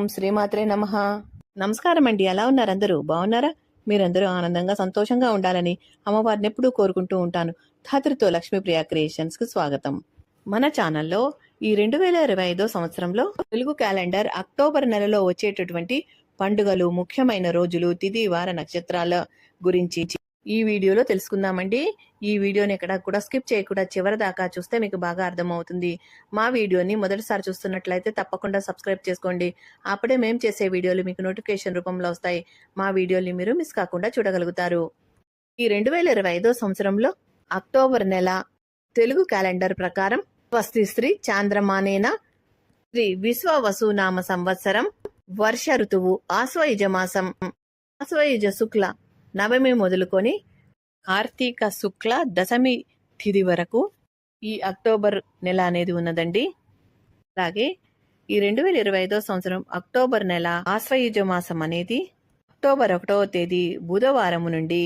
ఓం శ్రీమాత్రే నమ. నమస్కారం అండి ఎలా ఉన్నారు అందరూ? బాగున్నారా? మీరందరూ ఆనందంగా సంతోషంగా ఉండాలని అమ్మవారిని ఎప్పుడూ కోరుకుంటూ ఉంటాను. ధాతృతో లక్ష్మీప్రియ క్రియేషన్స్కు స్వాగతం. మన ఛానల్లో ఈ రెండు వేల ఇరవై ఐదో సంవత్సరంలో తెలుగు క్యాలెండర్ అక్టోబర్ నెలలో వచ్చేటటువంటి పండుగలు ముఖ్యమైన రోజులు తిది వార నక్షత్రాల గురించి ఈ వీడియోలో తెలుసుకుందామండి. ఈ వీడియోని ఎక్కడ కూడా స్కిప్ చేయకుండా చివరి దాకా చూస్తే మీకు బాగా అర్థమవుతుంది. మా వీడియోని మొదటిసారి చూస్తున్నట్లయితే తప్పకుండా సబ్స్క్రైబ్ చేసుకోండి. అప్పుడే మేము చేసే వీడియోలు మీకు నోటిఫికేషన్ రూపంలో వస్తాయి. మా వీడియోని మీరు మిస్ కాకుండా చూడగలుగుతారు. ఈ రెండు వేల ఇరవై ఐదో సంవత్సరంలో అక్టోబర్ నెల తెలుగు క్యాలెండర్ ప్రకారం స్వస్తి శ్రీ చాంద్రమానేన శ్రీ విశ్వవసునామ సంవత్సరం వర్ష ఋతువు ఆశ్వయుజ మాసం ఆశ్వయుజ శుక్ల నవమి మొదలుకొని కార్తీక శుక్ల దశమి తిథి వరకు ఈ అక్టోబర్ నెల అనేది ఉన్నదండి. అలాగే ఈ రెండు వేల ఇరవై ఐదో సంవత్సరం అక్టోబర్ నెల ఆశ్వయుజ మాసం అనేది అక్టోబర్ ఒకటవ తేదీ బుధవారం నుండి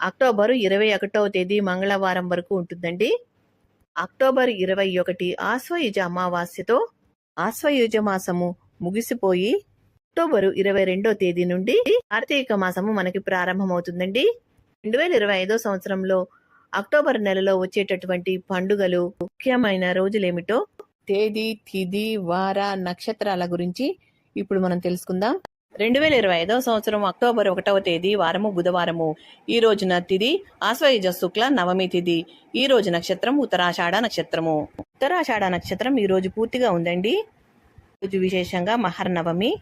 అక్టోబర్ ఇరవై ఒకటవ తేదీ మంగళవారం వరకు ఉంటుందండి. అక్టోబర్ ఇరవై ఒకటి ఆశ్వయుజ అమావాస్యతో ఆశ్వయుజ మాసము ముగిసిపోయి అక్టోబరు ఇరవై రెండో తేదీ నుండి కార్తీక మాసము మనకి ప్రారంభమవుతుందండి. రెండు వేల ఇరవై ఐదో సంవత్సరంలో అక్టోబర్ నెలలో వచ్చేటటువంటి పండుగలు ముఖ్యమైన రోజులేమిటో తేదీ తిది వార నక్షత్రాల గురించి ఇప్పుడు మనం తెలుసుకుందాం. రెండు వేల ఇరవై ఐదవ సంవత్సరం అక్టోబర్ ఒకటవ తేదీ వారము బుధవారము. ఈ రోజున తిది ఆశ్వయుజ శుక్ల నవమి తిది. ఈ రోజు నక్షత్రం ఉత్తరాషాఢ నక్షత్రము. ఉత్తరాషాఢ నక్షత్రం ఈ రోజు పూర్తిగా ఉందండి. ఈ రోజు విశేషంగా మహర్నవమి.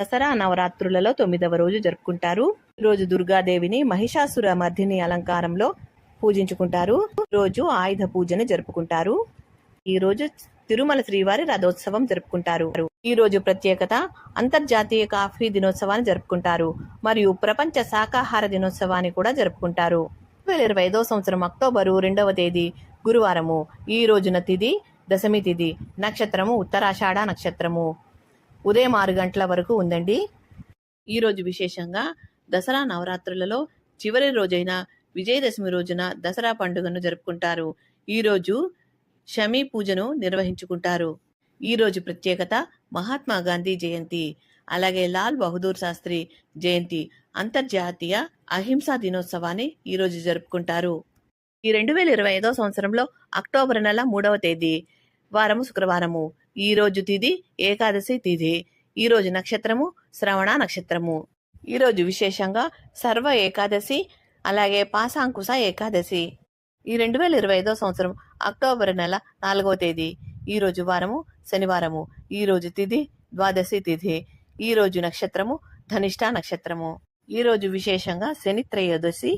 దసరా నవరాత్రులలో తొమ్మిదవ రోజు జరుపుకుంటారు. రోజు దుర్గాదేవిని మహిషాసుర మర్దిని అలంకారంలో పూజించుకుంటారు. రోజు ఆయుధ పూజను జరుపుకుంటారు. ఈ రోజు తిరుమల శ్రీవారి రథోత్సవం జరుపుకుంటారు. ఈ రోజు ప్రత్యేకత అంతర్జాతీయ కాఫీ దినోత్సవాన్ని జరుపుకుంటారు. మరియు ప్రపంచ శాకాహార దినోత్సవాన్ని కూడా జరుపుకుంటారు. వేల ఇరవై ఐదో సంవత్సరం అక్టోబరు రెండవ తేదీ గురువారము. ఈ రోజున తిథి దశమి తిథి నక్షత్రము ఉత్తరాషాఢ నక్షత్రము. ఉదయం ఆరు గంటల వరకు ఉందండి. ఈరోజు విశేషంగా దసరా నవరాత్రులలో చివరి రోజైన విజయదశమి రోజున దసరా పండుగను జరుపుకుంటారు. ఈరోజు షమీ పూజను నిర్వహించుకుంటారు. ఈరోజు ప్రత్యేకత మహాత్మా గాంధీ జయంతి. అలాగే లాల్ బహదూర్ శాస్త్రి జయంతి అంతర్జాతీయ అహింసా దినోత్సవాన్ని ఈరోజు జరుపుకుంటారు. ఈ రెండు వేల ఇరవై ఐదో సంవత్సరంలో అక్టోబర్ నెల మూడవ తేదీ. వారము శుక్రవారము. ఈ రోజు ఏకాదశి తిది. ఈ రోజు నక్షత్రము శ్రవణ నక్షత్రము. ఈ రోజు విశేషంగా సర్వ ఏకాదశి అలాగే పాసాంకుశ ఏకాదశి. ఈ రెండు వేల ఇరవై ఐదో సంవత్సరం అక్టోబర్ నెల నాలుగవ తేదీ. ఈ రోజు వారము శనివారము. ఈ రోజు తిథి ద్వాదశి తిథి ఈ రోజు నక్షత్రము ధనిష్ట నక్షత్రము. ఈ రోజు విశేషంగా శని త్రయోదశి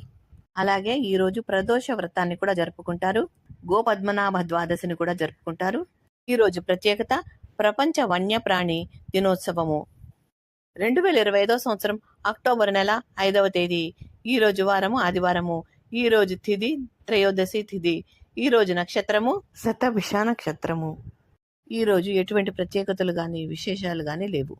అలాగే ఈ రోజు ప్రదోష వ్రతాన్ని కూడా జరుపుకుంటారు. గోపద్మనాభ ద్వాదశిని కూడా జరుపుకుంటారు. ఈ రోజు ప్రత్యేకత ప్రపంచ వన్యప్రాణి దినోత్సవము. రెండు వేల ఇరవై ఐదో సంవత్సరం అక్టోబర్ నెల ఐదవ తేదీ. ఈ రోజు వారము ఆదివారము. ఈ రోజు తిథి త్రయోదశి తిథి ఈ రోజు నక్షత్రము శతభిష నక్షత్రము. ఈ రోజు ఎటువంటి ప్రత్యేకతలు గాని విశేషాలు గాని లేవు.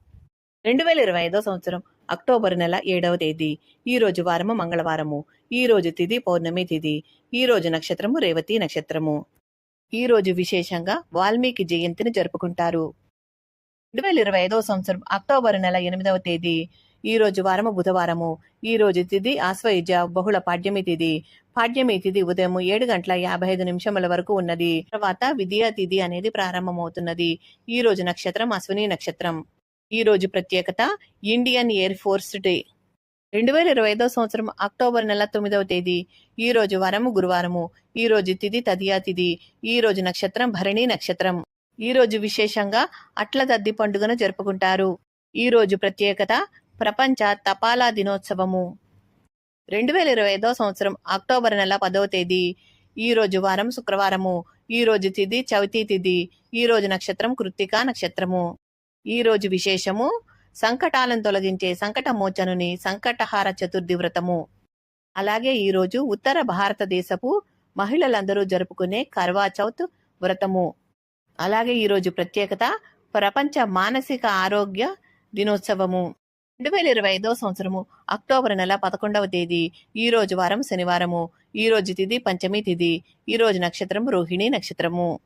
రెండు వేల ఇరవై ఐదో సంవత్సరం అక్టోబర్ నెల ఏడవ తేదీ. ఈ రోజు వారము మంగళవారము. ఈ రోజు తిథి పౌర్ణమి తిథి ఈ రోజు నక్షత్రము రేవతి నక్షత్రము. ఈ రోజు విశేషంగా వాల్మీకి జయంతిని జరుపుకుంటారు. రెండు వేల ఇరవై ఐదవ సంవత్సరం అక్టోబర్ నెల ఎనిమిదవ తేదీ. ఈ రోజు వారము బుధవారము. ఈ రోజు తిథి ఆశ్వయుజ బహుళ పాడ్యమి తిథి పాడ్యమి తిథి ఉదయం ఏడు గంటల యాభై ఐదు నిమిషముల వరకు ఉన్నది. తర్వాత విద్యా తిథి అనేది ప్రారంభమవుతున్నది. ఈ రోజు నక్షత్రం అశ్విని నక్షత్రం. ఈ రోజు ప్రత్యేకత ఇండియన్ ఎయిర్ ఫోర్స్ డే. రెండు వేల ఇరవై ఐదో సంవత్సరం అక్టోబర్ నెల తొమ్మిదవ తేదీ. ఈ రోజు వారము గురువారము. ఈ రోజు తదియా తిది. ఈ రోజు నక్షత్రం భరణి నక్షత్రం. ఈ రోజు విశేషంగా అట్ల దద్ది పండుగను జరుపుకుంటారు. ఈ రోజు ప్రత్యేకత ప్రపంచ తపాలా దినోత్సవము. రెండు వేల ఇరవై ఐదో సంవత్సరం అక్టోబర్ నెల పదవ తేదీ. ఈ రోజు వారం శుక్రవారము. ఈ రోజు చవితి తిది. ఈ రోజు నక్షత్రం కృత్తికా నక్షత్రము. ఈ రోజు విశేషము. సంకటాలను తొలగించే సంకటమోచనుని సంకటహార చతుర్థి వ్రతము. అలాగే ఈరోజు ఉత్తర భారతదేశపు మహిళలందరూ జరుపుకునే కర్వా చౌత్ వ్రతము. అలాగే ఈరోజు ప్రత్యేకత ప్రపంచ మానసిక ఆరోగ్య దినోత్సవము. రెండు వేల ఇరవై ఐదో సంవత్సరము అక్టోబర్ నెల పదకొండవ తేదీ ఈ రోజు వారం శనివారము. ఈ రోజు తిథి పంచమి తిథి ఈ రోజు నక్షత్రం రోహిణి నక్షత్రము.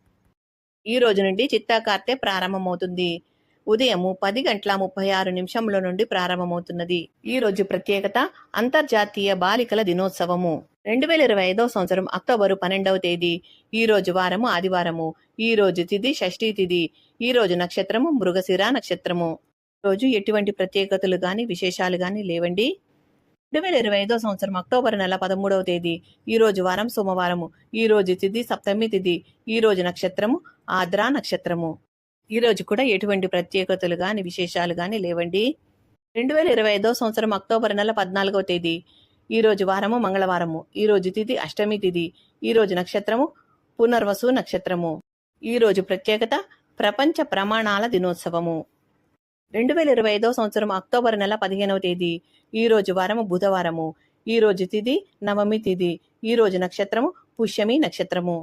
ఈ రోజు నుండి చిత్తాకార్తె ప్రారంభమవుతుంది. ఉదయము పది గంటల ముప్పై ఆరు నిమిషముల నుండి ప్రారంభమవుతున్నది. ఈ రోజు ప్రత్యేకత అంతర్జాతీయ బాలికల దినోత్సవము. రెండు వేల ఇరవై ఐదో సంవత్సరం అక్టోబరు పన్నెండవ తేదీ. ఈ రోజు వారము ఆదివారము. ఈ రోజు తిథి షష్ఠీ తిథి ఈ రోజు నక్షత్రము మృగశిర నక్షత్రము. రోజు ఎటువంటి ప్రత్యేకతలు గాని విశేషాలు గాని లేవండి. రెండు వేల ఇరవై ఐదో సంవత్సరం అక్టోబర్ నెల పదమూడవ తేదీ. ఈ రోజు వారం సోమవారము. ఈ రోజు తిథి సప్తమి తిథి ఈ రోజు నక్షత్రము ఆద్రా నక్షత్రము. ఈ రోజు కూడా ఎటువంటి ప్రత్యేకతలు కానీ విశేషాలు కానీ లేవండి. రెండు వేల ఇరవై ఐదో సంవత్సరం అక్టోబర్ నెల పద్నాలుగవ తేదీ. ఈ రోజు వారము మంగళవారము. ఈరోజు తిథి అష్టమి తిథి ఈ రోజు నక్షత్రము పునర్వసు నక్షత్రము. ఈరోజు ప్రత్యేకత ప్రపంచ ప్రమాణాల దినోత్సవము. రెండు వేల ఇరవై ఐదో సంవత్సరం అక్టోబర్ నెల పదిహేనవ తేదీ. ఈ రోజు వారము బుధవారము. ఈ రోజు తిథి నవమి తిథి ఈ రోజు నక్షత్రము పుష్యమి నక్షత్రము.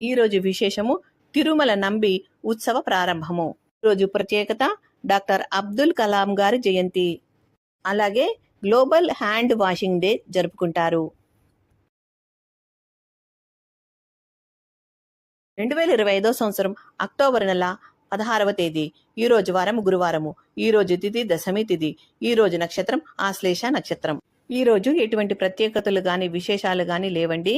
ఈ రోజు విశేషము తిరుమల నంబి ఉత్సవ ప్రారంభము. ఈ రోజు ప్రత్యేకత డాక్టర్ అబ్దుల్ కలాం గారి జయంతి. అలాగే గ్లోబల్ హ్యాండ్ వాషింగ్ డే జరుపుకుంటారు. రెండు వేల ఇరవై ఐదో సంవత్సరం అక్టోబర్ నెల పదహారవ తేదీ. ఈ రోజు వారం గురువారము. ఈ రోజు తిథి దశమి తిథి. ఈ రోజు నక్షత్రం ఆశ్లేష నక్షత్రం. ఈ రోజు ఎటువంటి ప్రత్యేకతలు గాని విశేషాలు గాని లేవండి.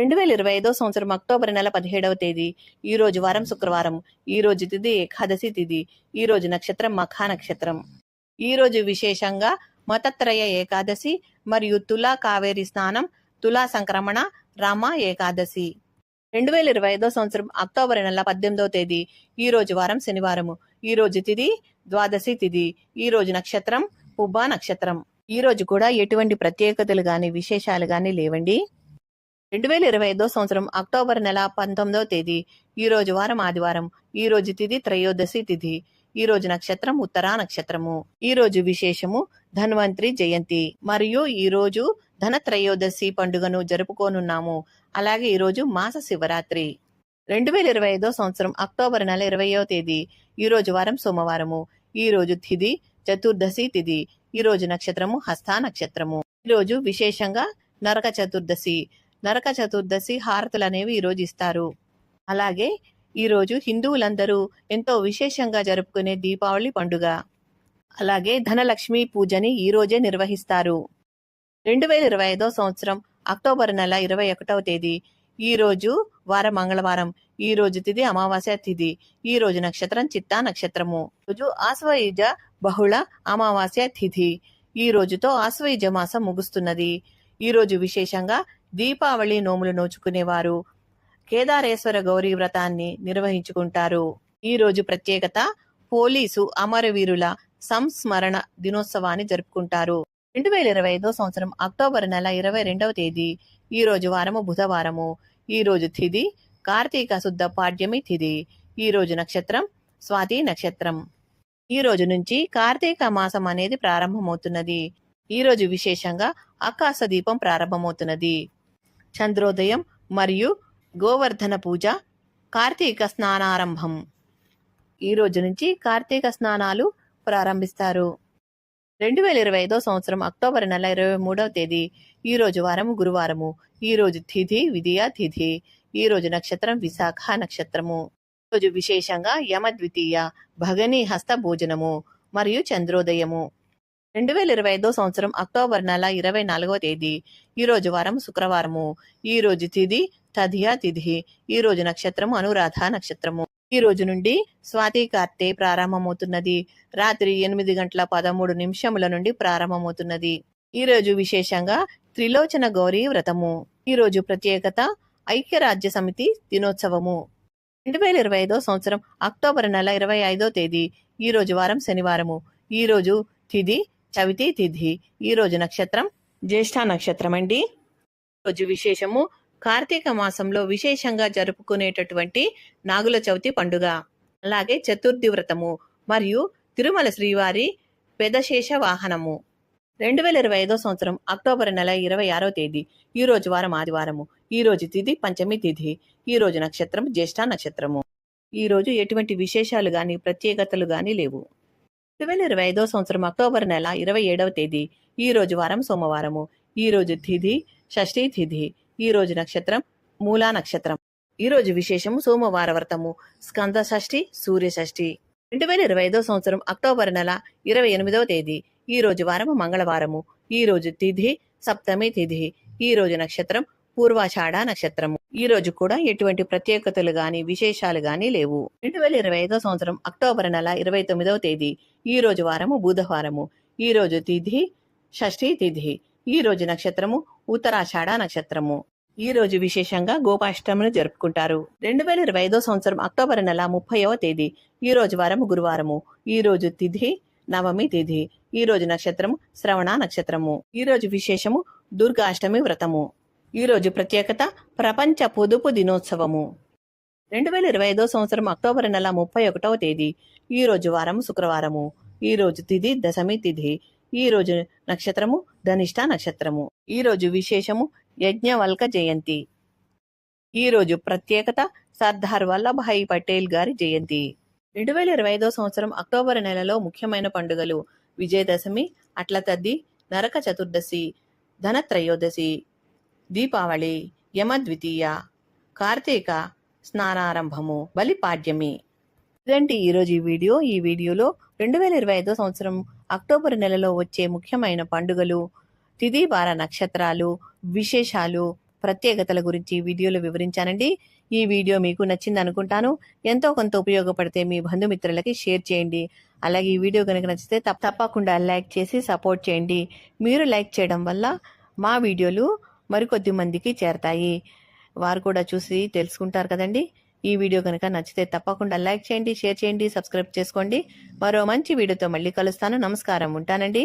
రెండు వేల ఇరవై ఐదో సంవత్సరం అక్టోబర్ నెల పదిహేడవ తేదీ. ఈ రోజు వారం శుక్రవారం. ఈ రోజు తిథి ఏకాదశి తిథి. ఈ రోజు నక్షత్రం మఖా నక్షత్రం. ఈ రోజు విశేషంగా మతత్రయ ఏకాదశి మరియు తులా కావేరి స్నానం తులా సంక్రమణ రామ ఏకాదశి. రెండు వేల ఇరవై ఐదో సంవత్సరం అక్టోబర్ నెల పద్దెనిమిదవ తేదీ. ఈ రోజు వారం శనివారము. ఈ రోజు తిథి ద్వాదశి తిథి. ఈ రోజు నక్షత్రం పుబ్బా నక్షత్రం. ఈ రోజు కూడా ఎటువంటి ప్రత్యేకతలు గాని విశేషాలు గాని లేవండి. రెండు వేల ఇరవై ఐదో సంవత్సరం అక్టోబర్ నెల పంతొమ్మిదవ తేదీ ఈ రోజు వారం ఆదివారం ఈ రోజు తిథి త్రయోదశి తిథి ఈ రోజు నక్షత్రం ఉత్తరా నక్షత్రము ఈ రోజు విశేషము ధన్వంతరి జయంతి మరియు ఈ రోజు ధన త్రయోదశి పండుగను జరుపుకోనున్నాము అలాగే ఈ రోజు మాస శివరాత్రి రెండు వేల ఇరవై ఐదో సంవత్సరం అక్టోబర్ నెల ఇరవయో తేదీ ఈ రోజు వారం సోమవారము ఈ రోజు తిథి చతుర్దశి తిథి ఈ రోజు నక్షత్రము హస్తా నక్షత్రము ఈ రోజు విశేషంగా నరక చతుర్దశి నరక చతుర్దశి హారతులు అనేవి ఇస్తారు. అలాగే ఈరోజు హిందువులందరూ ఎంతో విశేషంగా జరుపుకునే దీపావళి పండుగ. అలాగే ధనలక్ష్మి పూజని ఈరోజే నిర్వహిస్తారు. రెండు వేల ఇరవై ఐదో సంవత్సరం అక్టోబర్ నెల ఇరవై ఒకటవ తేదీ. ఈ రోజు వారం మంగళవారం ఈ రోజు తిథి అమావాస్య తిథి ఈ రోజు నక్షత్రం చిత్తా నక్షత్రము. రోజు ఆశ్వయుజ బహుళ అమావాస్య తిథి ఈ రోజుతో ఆశ్వయుజ మాసం ముగుస్తున్నది. ఈ రోజు విశేషంగా దీపావళి నోములు నోచుకునేవారు. కేదారేశ్వర గౌరీ వ్రతాన్ని నిర్వహించుకుంటారు. ఈ రోజు ప్రత్యేకత పోలీసు అమరవీరుల సంస్మరణ దినోత్సవాన్ని జరుపుకుంటారు. రెండు వేల ఇరవై ఐదో సంవత్సరం అక్టోబర్ నెల ఇరవై రెండవ తేదీ ఈ రోజు వారము బుధవారము. ఈ రోజు తిథి కార్తీక శుద్ధ పాడ్యమి తిథి ఈ రోజు నక్షత్రం స్వాతి నక్షత్రం. ఈ రోజు నుంచి కార్తీక మాసం అనేది ప్రారంభమవుతున్నది. ఈ రోజు విశేషంగా ఆకాశ దీపం ప్రారంభమవుతున్నది. చంద్రోదయం మరియు గోవర్ధన పూజ కార్తీక స్నానారంభం. ఈ రోజు నుంచి కార్తీక స్నానాలు ప్రారంభిస్తారు. రెండు వేల ఇరవై ఐదో సంవత్సరం అక్టోబర్ నెల ఇరవై మూడవ తేదీ. ఈ రోజు వారము గురువారము. ఈ రోజు తిథి విధియ తిథి. ఈ రోజు నక్షత్రం విశాఖ నక్షత్రము. ఈ రోజు విశేషంగా యమద్వితీయ భగనీ హస్త భోజనము మరియు చంద్రోదయము. రెండు వేల ఇరవై ఐదో సంవత్సరం అక్టోబర్ నెల ఇరవై నాలుగవ తేదీ. ఈ రోజు వారం శుక్రవారము. ఈ రోజు తిథి తదియా తిథి ఈ రోజు నక్షత్రము అనురాధ నక్షత్రము. ఈ రోజు నుండి స్వాతి కార్తె ప్రారంభమవుతున్నది. రాత్రి ఎనిమిది గంటల పదమూడు నిమిషముల నుండి ప్రారంభమవుతున్నది. ఈ రోజు విశేషంగా త్రిలోచన గౌరీ వ్రతము. ఈ రోజు ప్రత్యేకత ఐక్యరాజ్య సమితి దినోత్సవము. రెండు వేల ఇరవై ఐదో సంవత్సరం అక్టోబర్ నెల ఇరవై ఐదో తేదీ. ఈ రోజు వారం శనివారము. ఈ రోజు తిథి చవితి తిథి. ఈ రోజు నక్షత్రం జ్యేష్ఠ నక్షత్రం అండి. రోజు విశేషము కార్తీక మాసంలో విశేషంగా జరుపుకునేటటువంటి నాగుల చవితి పండుగ. అలాగే చతుర్థి వ్రతము మరియు తిరుమల శ్రీవారి పెదశేష వాహనము. రెండు వేల ఇరవై ఐదో సంవత్సరం అక్టోబర్ నెల ఇరవై ఆరో తేదీ. ఈ రోజు వారం ఆదివారము. ఈ రోజు తిథి పంచమి తిథి. ఈ రోజు నక్షత్రం జ్యేష్ఠ నక్షత్రము. ఈ రోజు ఎటువంటి విశేషాలు గాని ప్రత్యేకతలు గాని లేవు. రెండు వేల ఇరవై ఐదో సంవత్సరం అక్టోబర్ నెల ఇరవై ఏడవ తేదీ. ఈ రోజు వారం సోమవారము. ఈ రోజు తిథి షష్ఠీ తిథి. ఈ రోజు నక్షత్రం మూలా నక్షత్రం. ఈ రోజు విశేషము సోమవార వ్రతము. స్కంద షష్ఠి సూర్య షష్ఠి. రెండు వేల ఇరవై ఐదో సంవత్సరం అక్టోబర్ నెల ఇరవై ఎనిమిదవ తేదీ. ఈ రోజు వారము మంగళవారము. ఈ రోజు తిథి సప్తమి తిథి. ఈ రోజు నక్షత్రం పూర్వాషాఢ నక్షత్రము. ఈ రోజు కూడా ఎటువంటి ప్రత్యేకతలు గాని విశేషాలు గాని లేవు. రెండు వేల ఇరవై ఐదో సంవత్సరం అక్టోబర్ నెల ఇరవై తొమ్మిదవ తేదీ. ఈ రోజు వారము బుధవారము. ఈ రోజు తిథి షష్ఠి తిథి. ఈ రోజు నక్షత్రము ఉత్తరాషాఢ నక్షత్రము. ఈ రోజు విశేషంగా గోపాష్టమిని జరుపుకుంటారు. రెండు వేల ఇరవై ఐదో సంవత్సరం అక్టోబర్ నెల ముప్పైవ తేదీ. ఈ రోజు వారము గురువారము. ఈ రోజు తిథి నవమి తిథి ఈ రోజు నక్షత్రము శ్రవణ నక్షత్రము. ఈ రోజు విశేషము దుర్గాష్టమి వ్రతము. ఈరోజు ప్రత్యేకత ప్రపంచ పొదుపు దినోత్సవము. రెండు వేల ఇరవై ఐదో సంవత్సరం అక్టోబర్ నెల ముప్పై ఒకటవ తేదీ. ఈ రోజు వారము శుక్రవారము. ఈ రోజు తిథి దశమి తిథి ఈ రోజు నక్షత్రము ధనిష్ట నక్షత్రము. ఈ రోజు విశేషము యజ్ఞవల్క జయంతి. ఈ రోజు ప్రత్యేకత సర్దార్ వల్లభాయ్ పటేల్ గారి జయంతి. రెండు వేల ఇరవై ఐదో సంవత్సరం అక్టోబర్ నెలలో ముఖ్యమైన పండుగలు. విజయదశమి అట్లతద్ది నరక చతుర్దశి ధనత్రయోదశి. దీపావళి యమద్వితీయ కార్తీక స్నానారంభము బలిపాడ్యమి. ఇదండి ఈరోజు ఈ వీడియో. ఈ వీడియోలో రెండు వేల ఇరవై ఐదో సంవత్సరం అక్టోబర్ నెలలో వచ్చే ముఖ్యమైన పండుగలు తిథి వార నక్షత్రాలు విశేషాలు ప్రత్యేకతల గురించి వీడియోలో వివరించానండి. ఈ వీడియో మీకు నచ్చింది అనుకుంటాను. ఎంతో కొంత ఉపయోగపడితే మీ బంధుమిత్రులకి షేర్ చేయండి. అలాగే ఈ వీడియో కనుక నచ్చితే తప్ప- తప్పకుండా లైక్ చేసి సపోర్ట్ చేయండి. మీరు లైక్ చేయడం వల్ల మా వీడియోలు మరికొద్ది మందికి చేరతాయి. వారు కూడా చూసి తెలుసుకుంటారు కదండి. ఈ వీడియో కనుక నచ్చితే తప్పకుండా లైక్ చేయండి షేర్ చేయండి సబ్స్క్రైబ్ చేసుకోండి. మరో మంచి వీడియోతో మళ్ళీ కలుస్తాను. నమస్కారం. ఉంటానండి.